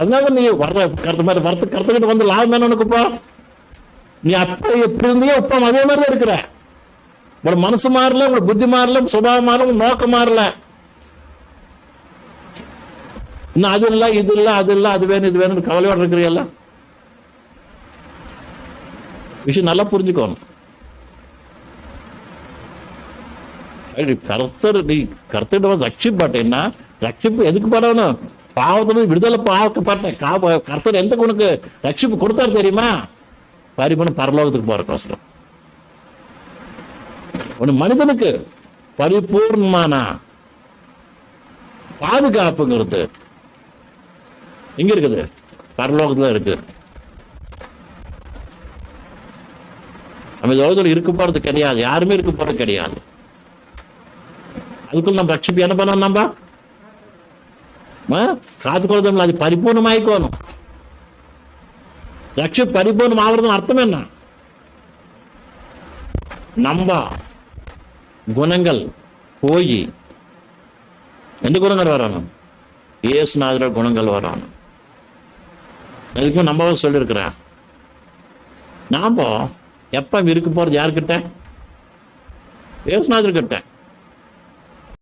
அதனால நீ வர்ற கருத்து மாதிரி வரத்து கருத்துக்கிட்டு வந்து லாபம் என்ன உனக்குப்பா நீ அப்போ எப்படி இருந்தியோ இப்போ அதே மாதிரி தான் இருக்கிற. உங்களோட மனசு மாறல உங்களோட புத்தி மாறல சுபாவம் மாறல நோக்கம் மாறல. இன்னும் அது இல்லை இது இல்லை அது இல்லை அது வேணும் இது வேணும்னு கவலையோடு இருக்கிறீல்ல விஷயம் நல்லா புரிஞ்சுக்கணும். அடி, கர்த்தர் நீ கர்த்தர் வந்து ரட்சிப்பாட்டேன்னா ரட்சிப்பு எதுக்கு படணும்? பாவத்துல விடுதலை பார்க்கப்பட்டேன் கா கர்த்தர் எந்த உனக்கு ரட்சிப்பு கொடுத்தாரு தெரியுமா? பரிபணம் பரலோகத்துக்கு போற கஷ்டம் ஒரு மனிதனுக்கு பரிபூர்ணமான? பாதுகாப்புங்கிறது எங்க இருக்குது? பரலோகத்துல இருக்கு. நம்ம லோகத்தில் இருக்க போறது கிடையாது. யாருமே இருக்க போறது கிடையாது. அதுக்குள்ள நம்ம ரட்சிப்பு என்ன பண்ணலாம் நம்ம? காத்துக்கொள்ளும் அது பரிபூர்ணமாயிக்கோணும் ரட்சிப்பு பரிபூர்ணம் ஆகுறதுன்னு அர்த்தம் என்ன நம்ம குணங்கள் போய் எந்த குணங்கள் வரணும் இயேசுநாதர குணங்கள் வரணும் எதுக்கும் நம்ம சொல்லியிருக்கிறேன் நாம எப்போ இருக்க போறது யாருக்கிட்ட இயேசுநாதர் கிட்ட